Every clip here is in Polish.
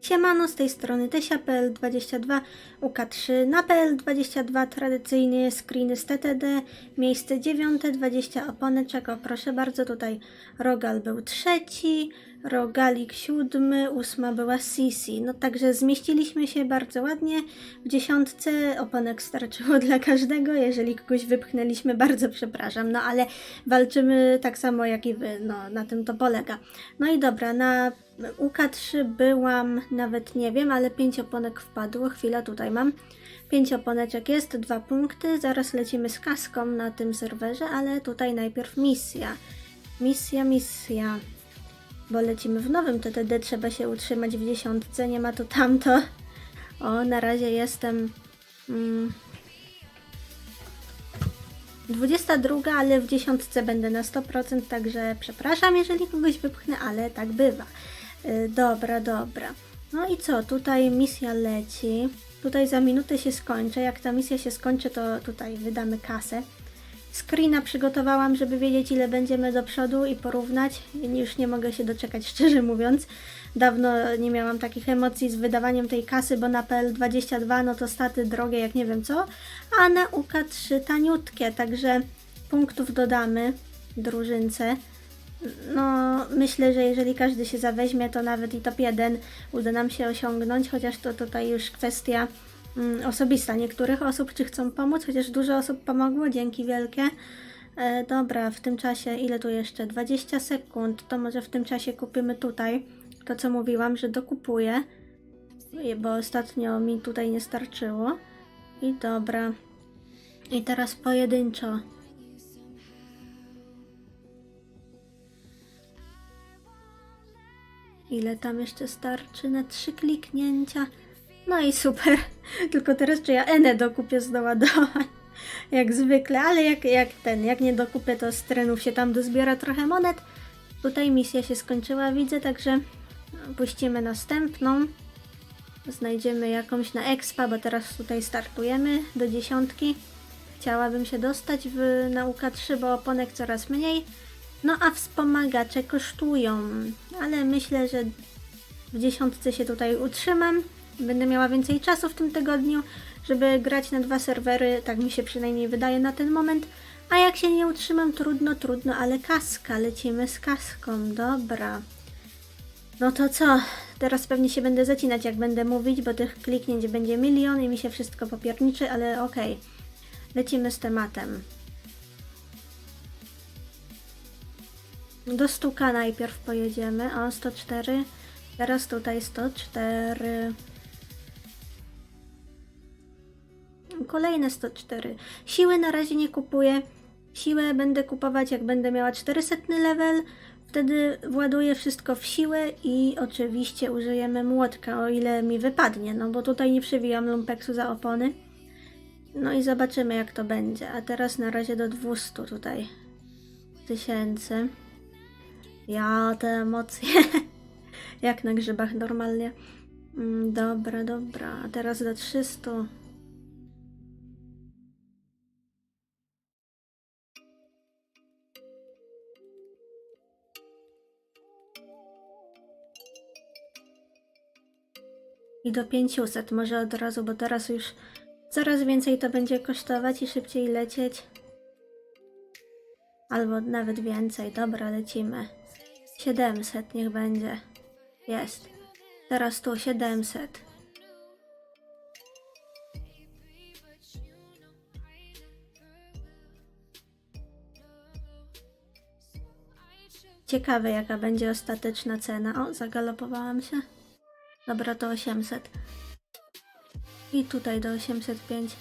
Siemano, z tej strony Tesia.pl22, UK3 na PL22, tradycyjnie screeny z TTD, miejsce 9, 20 oponeczek, o proszę bardzo, tutaj Rogal był trzeci, Rogalik siódmy, ósma była Sisi, no także zmieściliśmy się bardzo ładnie, w dziesiątce oponek starczyło dla każdego, jeżeli kogoś wypchnęliśmy, bardzo przepraszam, no ale walczymy tak samo jak i wy, no na tym to polega. No i dobra, na UK3 byłam, nawet nie wiem, ale pięć oponek wpadło. Chwila, tutaj mam. Pięć oponeczek jest, dwa punkty. Zaraz lecimy z kaską na tym serwerze, ale tutaj najpierw misja. Misja, misja. Bo lecimy w nowym TTD, trzeba się utrzymać w dziesiątce, nie ma to tamto. O, na razie jestem... Mm, 22, ale w dziesiątce będę na 100%, także przepraszam, jeżeli kogoś wypchnę, ale tak bywa. Y, Dobra, dobra. No i co? Tutaj misja leci. Tutaj za minutę się skończy. Jak ta misja się skończy, to tutaj wydamy kasę. Screena przygotowałam, żeby wiedzieć, ile będziemy do przodu i porównać. Już nie mogę się doczekać, szczerze mówiąc. Dawno nie miałam takich emocji z wydawaniem tej kasy, bo na PL22 no to staty drogie, jak nie wiem co, a na UK3 taniutkie, także punktów dodamy drużynce. No, myślę, że jeżeli każdy się zaweźmie, to nawet i top 1 uda nam się osiągnąć, chociaż to tutaj już kwestia osobista niektórych osób, czy chcą pomóc, chociaż dużo osób pomogło, dzięki wielkie. E, dobra, w tym czasie, ile tu jeszcze? 20 sekund, to może w tym czasie kupimy tutaj to, co mówiłam, że dokupuję, bo ostatnio mi tutaj nie starczyło. I dobra. I teraz pojedynczo. Ile tam jeszcze starczy na trzy kliknięcia? No i super. Tylko teraz czy ja Enę dokupię z doładowań. Jak zwykle, ale jak, jak ten, jak nie dokupię, to z trenów się tam dozbiera trochę monet. Tutaj misja się skończyła, widzę, także puścimy następną. Znajdziemy jakąś na expa, bo teraz tutaj startujemy do dziesiątki. Chciałabym się dostać w nauka 3, bo oponek coraz mniej. No a wspomagacze kosztują, ale myślę, że w dziesiątce się tutaj utrzymam. Będę miała więcej czasu w tym tygodniu, żeby grać na dwa serwery, tak mi się przynajmniej wydaje na ten moment. A jak się nie utrzymam, trudno, trudno, ale kaska, lecimy z kaską, dobra. No to co? Teraz pewnie się będę zacinać, jak będę mówić, bo tych kliknięć będzie milion i mi się wszystko popierniczy, ale okej. Lecimy z tematem. Do stuka najpierw pojedziemy. O, 104. Teraz tutaj 104. Kolejne 104. Siły na razie nie kupuję. Siłę będę kupować jak będę miała 400 level. Wtedy właduję wszystko w siłę i oczywiście użyjemy młotka, o ile mi wypadnie. No bo tutaj nie przewijam lumpeksu za opony. No i zobaczymy jak to będzie. A teraz na razie do 200 tutaj tysięcy. Ja te emocje. Jak na grzybach normalnie. Mm, Dobra, dobra. A teraz do 300. I do 500 może od razu, bo teraz już coraz więcej to będzie kosztować i szybciej lecieć. Albo nawet więcej. Dobra, lecimy. 700 niech będzie. Jest. Teraz tu 700. Ciekawe jaka będzie ostateczna cena. O, zagalopowałam się. Dobra, to 800. I tutaj do 805.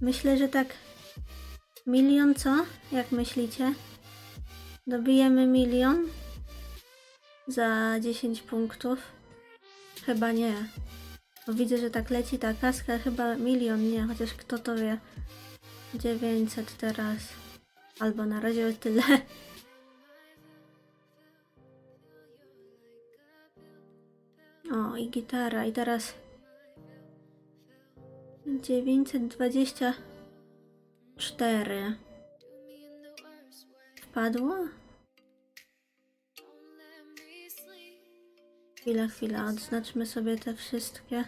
Myślę, że tak milion co? Jak myślicie? Dobijemy milion za 10 punktów? Chyba nie. Bo widzę, że tak leci ta kaska, chyba milion nie, chociaż kto to wie. 900 teraz. Albo na razie tyle. I gitara. I teraz 924 wpadło? Chwila, chwila, odznaczmy sobie te wszystkie.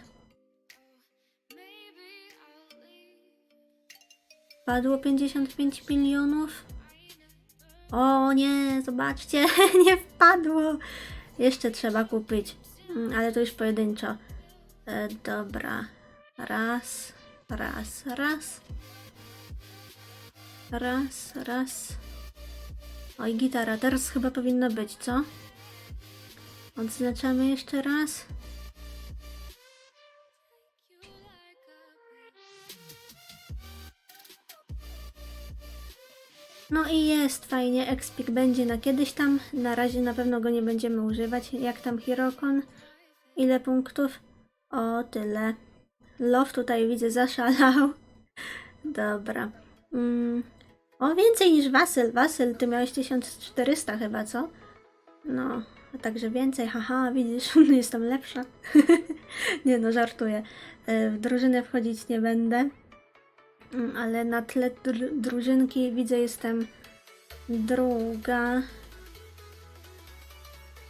Padło 55 milionów. O nie, zobaczcie, nie wpadło. Jeszcze trzeba kupić, ale to już pojedynczo. E, dobra, raz, raz, raz. Raz, raz. Oj, gitara, teraz chyba powinno być, co? Odznaczamy jeszcze raz. No i jest fajnie, Expik będzie na kiedyś tam. Na razie na pewno go nie będziemy używać. Jak tam Hirokon? Ile punktów? O, tyle. Love tutaj widzę zaszalał. Dobra. Mm. O, więcej niż Wasyl. Wasyl, ty miałeś 1400 chyba, co? No, a także więcej. Haha, widzisz, jestem lepsza. nie no, żartuję. E, W drużynę wchodzić nie będę. Mm, Ale na tle dru- drużynki widzę jestem druga.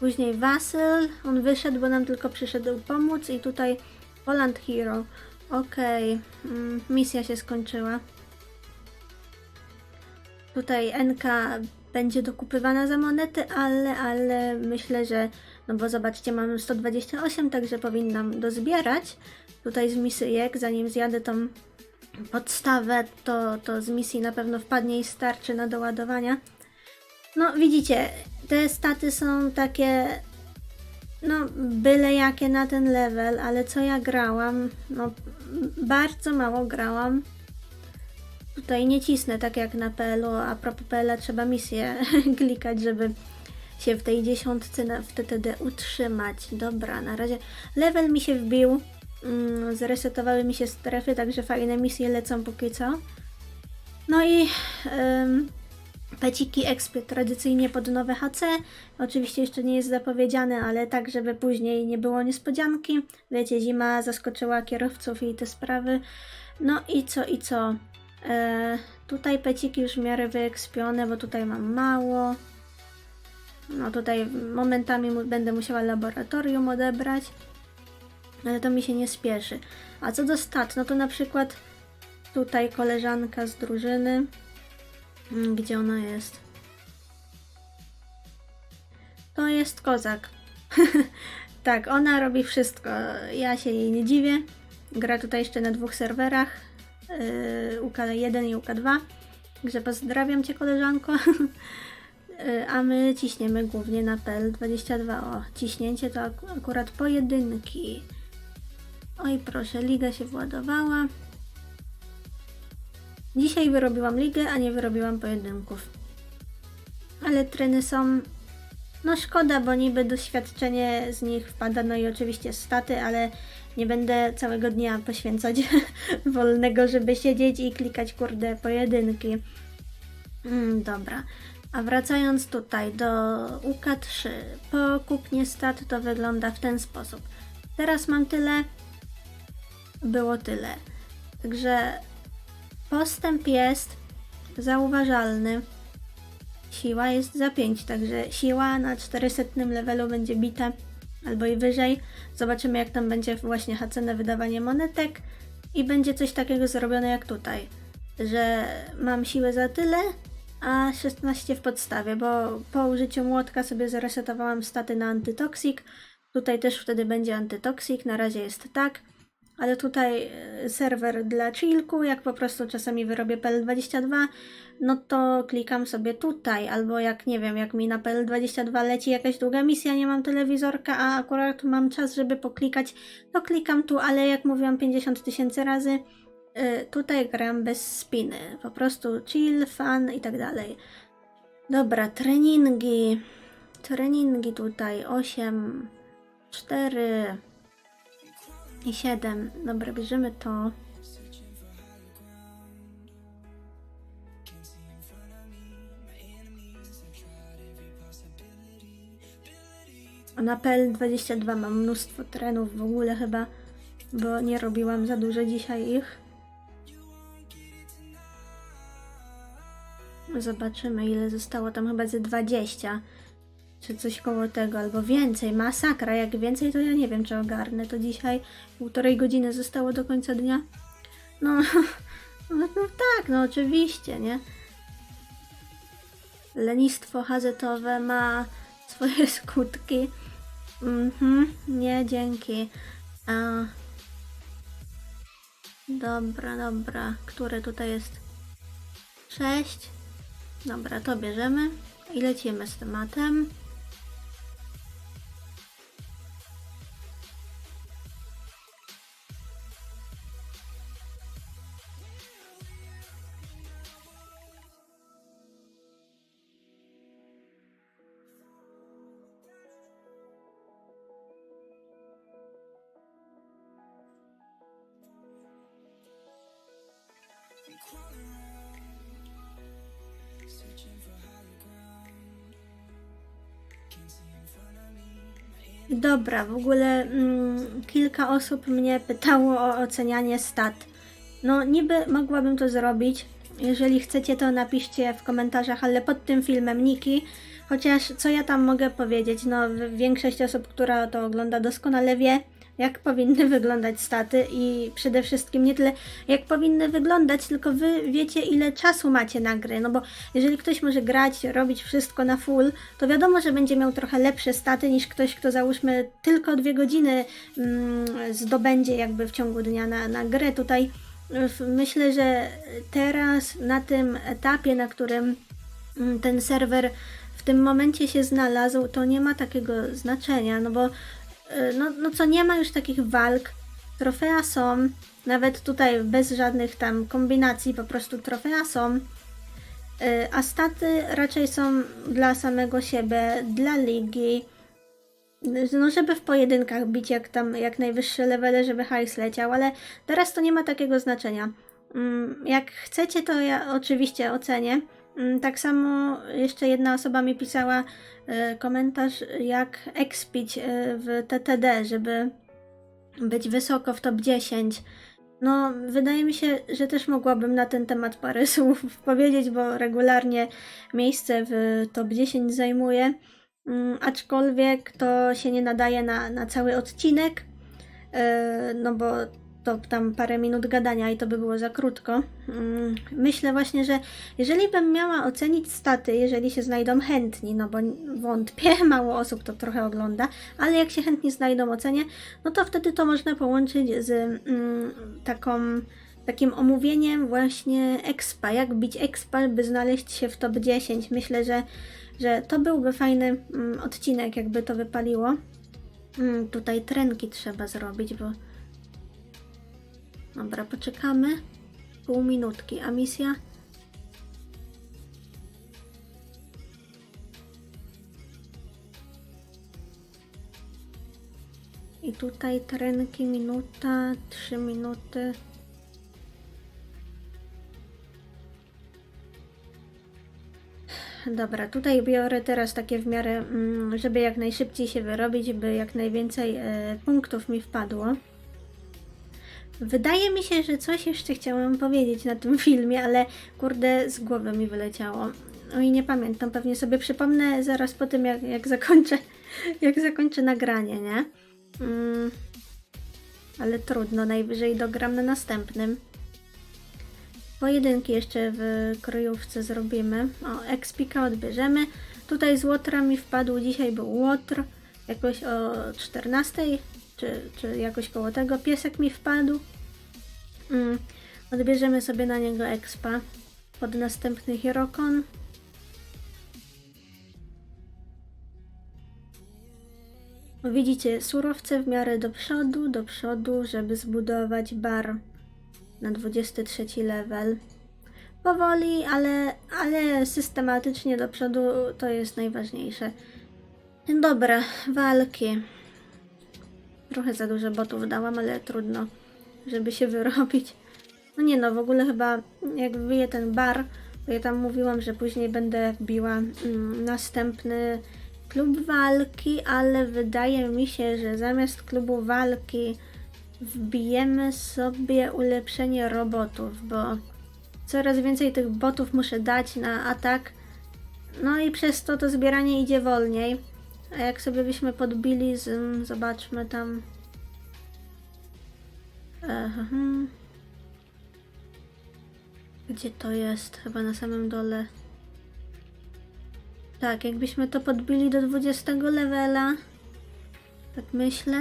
Później Wasyl, on wyszedł, bo nam tylko przyszedł pomóc i tutaj Poland Hero. Okej, mm, misja się skończyła. Tutaj NK będzie dokupywana za monety, ale, ale myślę, że, no bo zobaczcie, mam 128, także powinnam dozbierać tutaj z misyjek, zanim zjadę tą podstawę, to, to z misji na pewno wpadnie i starczy na doładowania. No widzicie, te staty są takie, no byle jakie na ten level, ale co ja grałam, no bardzo mało grałam. Tutaj nie cisnę tak jak na PL-u, a propos PL trzeba misję klikać, żeby się w tej dziesiątce w TTD utrzymać. Dobra, na razie level mi się wbił, mm, zresetowały mi się strefy, także fajne misje lecą póki co. No i peciki expy tradycyjnie pod nowe HC. Oczywiście jeszcze nie jest zapowiedziane, ale tak, żeby później nie było niespodzianki. Wiecie, zima zaskoczyła kierowców i te sprawy. No i co, i co? E, tutaj peciki już w miarę wyekspione, bo tutaj mam mało. No tutaj momentami będę musiała laboratorium odebrać, ale to mi się nie spieszy. A co do stat, no to na przykład tutaj koleżanka z drużyny, gdzie ona jest? To jest kozak. tak, ona robi wszystko. Ja się jej nie dziwię. Gra tutaj jeszcze na dwóch serwerach. Yy, UK1 i UK2. Także pozdrawiam Cię koleżanko. Yy, A my ciśniemy głównie na PL22. O, ciśnięcie to ak- akurat pojedynki. Oj, proszę, liga się władowała. Dzisiaj wyrobiłam ligę, a nie wyrobiłam pojedynków. Ale treny są. No szkoda, bo niby doświadczenie z nich wpada, no i oczywiście staty, ale nie będę całego dnia poświęcać wolnego, żeby siedzieć i klikać kurde pojedynki. Mm, dobra. A wracając tutaj do UK3, po kupnie stat to wygląda w ten sposób. Teraz mam tyle, było tyle. Także postęp jest zauważalny. Siła jest za 5, także siła na 400 levelu będzie bita albo i wyżej. Zobaczymy jak tam będzie właśnie HC na wydawanie monetek i będzie coś takiego zrobione jak tutaj, że mam siłę za tyle, a 16 w podstawie, bo po użyciu młotka sobie zresetowałam staty na antytoksik. Tutaj też wtedy będzie antytoksik, na razie jest tak. Ale tutaj e, serwer dla chillku, jak po prostu czasami wyrobię PL22, no to klikam sobie tutaj, albo jak nie wiem, jak mi na PL22 leci jakaś długa misja, nie mam telewizorka, a akurat mam czas, żeby poklikać, to klikam tu, ale jak mówiłam 50 tysięcy razy, y, tutaj gram bez spiny, po prostu chill, fun i tak dalej. Dobra, treningi. Treningi tutaj 8, 4 i 7. Dobra, bierzemy to. Na PL22 mam mnóstwo trenów w ogóle chyba, bo nie robiłam za dużo dzisiaj ich. Zobaczymy ile zostało, tam chyba ze 20. czy coś koło tego, albo więcej, masakra, jak więcej to ja nie wiem czy ogarnę, to dzisiaj półtorej godziny zostało do końca dnia. No, no, no tak, no oczywiście, nie? Lenistwo hazetowe ma swoje skutki. Mhm, nie, dzięki. A... Dobra, dobra. Które tutaj jest? Sześć. Dobra, to bierzemy i lecimy z tematem. Dobra, w ogóle mm, kilka osób mnie pytało o ocenianie stat. No, niby mogłabym to zrobić. Jeżeli chcecie, to napiszcie w komentarzach, ale pod tym filmem Niki. Chociaż co ja tam mogę powiedzieć? No, większość osób, która to ogląda, doskonale wie, jak powinny wyglądać staty i przede wszystkim nie tyle jak powinny wyglądać, tylko wy wiecie ile czasu macie na gry, no bo jeżeli ktoś może grać, robić wszystko na full, to wiadomo, że będzie miał trochę lepsze staty niż ktoś, kto załóżmy tylko dwie godziny mm, zdobędzie jakby w ciągu dnia na, na grę. Tutaj w- myślę, że teraz na tym etapie, na którym mm, ten serwer w tym momencie się znalazł, to nie ma takiego znaczenia, no bo no, no co nie ma już takich walk, trofea są, nawet tutaj bez żadnych tam kombinacji, po prostu trofea są, y, a staty raczej są dla samego siebie, dla ligi, no żeby w pojedynkach bić jak tam, jak najwyższe levele, żeby hajs leciał, ale teraz to nie ma takiego znaczenia. Mm, Jak chcecie, to ja oczywiście ocenię. Mm, Tak samo jeszcze jedna osoba mi pisała e, komentarz, jak expić e, w TTD, żeby być wysoko w top 10. No, wydaje mi się, że też mogłabym na ten temat parę słów powiedzieć, bo regularnie miejsce w top 10 zajmuję. Mm, aczkolwiek to się nie nadaje na, na cały odcinek, e, no bo to tam parę minut gadania i to by było za krótko. Mm, Myślę właśnie, że jeżeli bym miała ocenić staty, jeżeli się znajdą chętni, no bo wątpię, mało osób to trochę ogląda, ale jak się chętni znajdą ocenie, no to wtedy to można połączyć z mm, taką, takim omówieniem właśnie expa, jak bić expa, by znaleźć się w top 10. Myślę, że, że to byłby fajny mm, odcinek, jakby to wypaliło. Mm, tutaj trenki trzeba zrobić, bo Dobra, poczekamy. Pół minutki, a misja? I tutaj trenki minuta, trzy minuty. Dobra, tutaj biorę teraz takie w miarę, mm, żeby jak najszybciej się wyrobić, by jak najwięcej e, punktów mi wpadło. Wydaje mi się, że coś jeszcze chciałam powiedzieć na tym filmie, ale kurde, z głowy mi wyleciało. No i nie pamiętam, pewnie sobie przypomnę zaraz po tym, jak, jak zakończę, jak zakończę nagranie, nie? Mm, ale trudno, najwyżej dogram na następnym. Pojedynki jeszcze w kryjówce zrobimy. O, Expika odbierzemy. Tutaj z Łotra mi wpadł, dzisiaj był Łotr, jakoś o 14, czy, czy jakoś koło tego. Piesek mi wpadł. Mm. Odbierzemy sobie na niego expa pod następny Hirokon. Widzicie, surowce w miarę do przodu, do przodu, żeby zbudować bar na 23 level. Powoli, ale, ale systematycznie do przodu to jest najważniejsze. Dobra, walki. Trochę za dużo botów dałam, ale trudno, żeby się wyrobić. No nie no, w ogóle chyba jak wyje ten bar, to ja tam mówiłam, że później będę biła mm, następny klub walki, ale wydaje mi się, że zamiast klubu walki wbijemy sobie ulepszenie robotów, bo coraz więcej tych botów muszę dać na atak. No i przez to to zbieranie idzie wolniej. A jak sobie byśmy podbili z... Zobaczmy tam... Aha. Gdzie to jest? Chyba na samym dole. Tak, jakbyśmy to podbili do 20 levela. Tak myślę.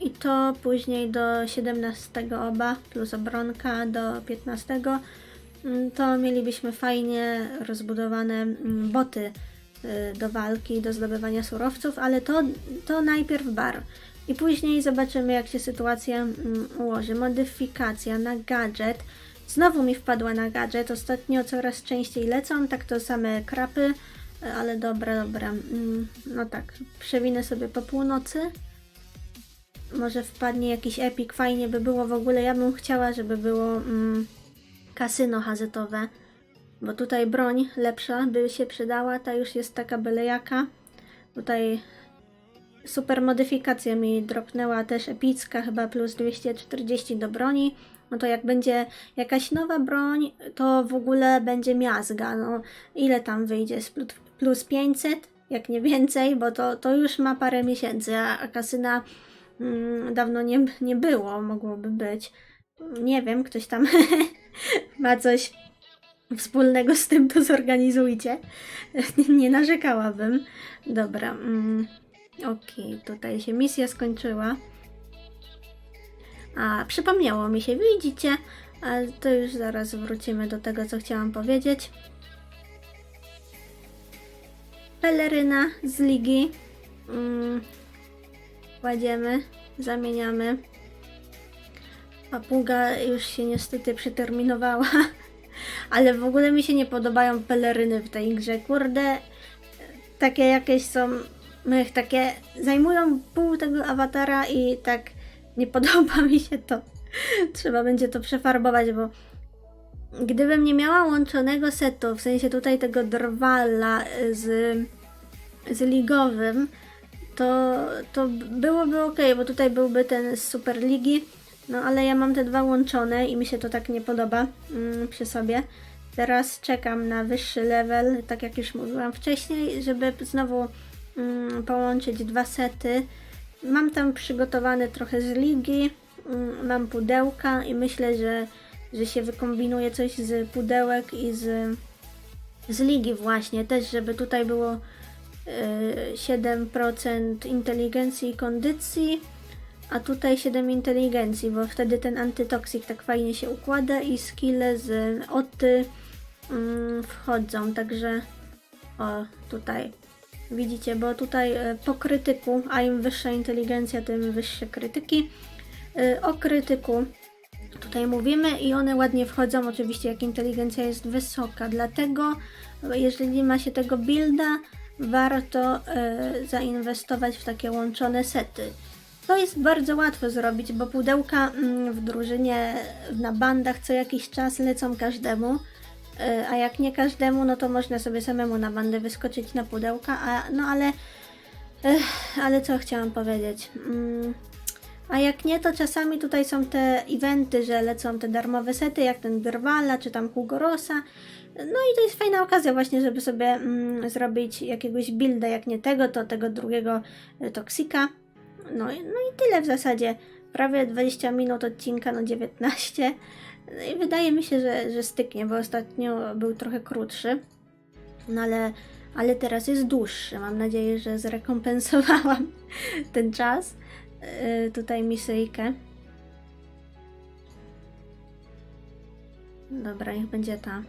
I to później do 17 oba, plus obronka do 15. mm, To mielibyśmy fajnie rozbudowane mm, boty y, do walki, do zdobywania surowców, ale to, to najpierw bar. I później zobaczymy, jak się sytuacja mm, ułoży. Modyfikacja na gadżet. Znowu mi wpadła na gadżet. Ostatnio coraz częściej lecą, tak to same krapy, ale dobra, dobra. No tak, przewinę sobie po północy. Może wpadnie jakiś epik, fajnie by było w ogóle. Ja bym chciała, żeby było mm, kasyno hazetowe, bo tutaj broń lepsza by się przydała. Ta już jest taka byle jaka. Tutaj super modyfikacja mi dropnęła też epicka, chyba plus 240 do broni. No to jak będzie jakaś nowa broń, to w ogóle będzie miazga. No ile tam wyjdzie? Plus 500? Jak nie więcej, bo to, to już ma parę miesięcy, a, a kasyna mm, dawno nie, nie było, mogłoby być. Nie wiem, ktoś tam ma coś wspólnego z tym, to zorganizujcie. nie narzekałabym. Dobra. Mm, Okej, tutaj się misja skończyła. A, przypomniało mi się, widzicie? Ale to już zaraz wrócimy do tego, co chciałam powiedzieć. Peleryna z ligi. Mm, kładziemy, zamieniamy. Papuga już się niestety przeterminowała. Ale w ogóle mi się nie podobają peleryny w tej grze. Kurde, takie jakieś są, mech, takie zajmują pół tego awatara i tak nie podoba mi się to. Trzeba będzie to przefarbować, bo gdybym nie miała łączonego setu, w sensie tutaj tego drwala z, z ligowym, to, to byłoby ok, bo tutaj byłby ten z Super Ligi, no ale ja mam te dwa łączone i mi się to tak nie podoba mm, przy sobie. Teraz czekam na wyższy level, tak jak już mówiłam wcześniej, żeby znowu mm, połączyć dwa sety. Mam tam przygotowane trochę z ligi, mm, mam pudełka i myślę, że, że się wykombinuje coś z pudełek i z, z ligi właśnie, też żeby tutaj było y, 7% inteligencji i kondycji, a tutaj 7 inteligencji, bo wtedy ten antytoksik tak fajnie się układa i skille z oty mm, wchodzą, także o tutaj widzicie, bo tutaj e, po krytyku, a im wyższa inteligencja, tym wyższe krytyki. E, O krytyku tutaj mówimy i one ładnie wchodzą, oczywiście jak inteligencja jest wysoka, dlatego jeżeli ma się tego builda, warto e, zainwestować w takie łączone sety. To jest bardzo łatwo zrobić, bo pudełka mm, w drużynie na bandach co jakiś czas lecą każdemu. E, A jak nie każdemu, no to można sobie samemu na bandę wyskoczyć na pudełka, a, no ale. Ale co chciałam powiedzieć? Mm, a jak nie, to czasami tutaj są te eventy, że lecą te darmowe sety, jak ten Drwala czy tam Kugorosa. No i to jest fajna okazja właśnie, żeby sobie mm, zrobić jakiegoś builda, jak nie tego, to tego drugiego e, Toksika. No, no i tyle w zasadzie. Prawie 20 minut odcinka, no 19. No i wydaje mi się, że, że styknie, bo ostatnio był trochę krótszy. No ale, ale teraz jest dłuższy. Mam nadzieję, że zrekompensowałam ten czas. Yy, tutaj misyjkę. Dobra, niech będzie ta.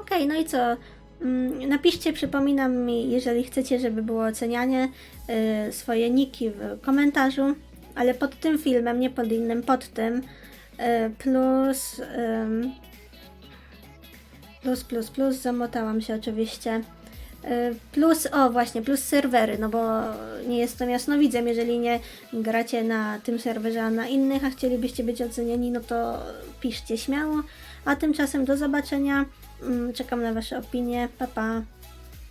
Okej, no i co? Mm, Napiszcie, przypominam mi, jeżeli chcecie, żeby było ocenianie y, swoje niki w komentarzu, ale pod tym filmem, nie pod innym, pod tym. Y, plus, plus, plus, plus, zamotałam się oczywiście. Y, Plus, o właśnie, plus serwery, no bo nie jestem jasnowidzem, jeżeli nie gracie na tym serwerze, a na innych, a chcielibyście być ocenieni, no to piszcie śmiało. A tymczasem do zobaczenia. Mm, Czekam na Wasze opinie. Pa, pa.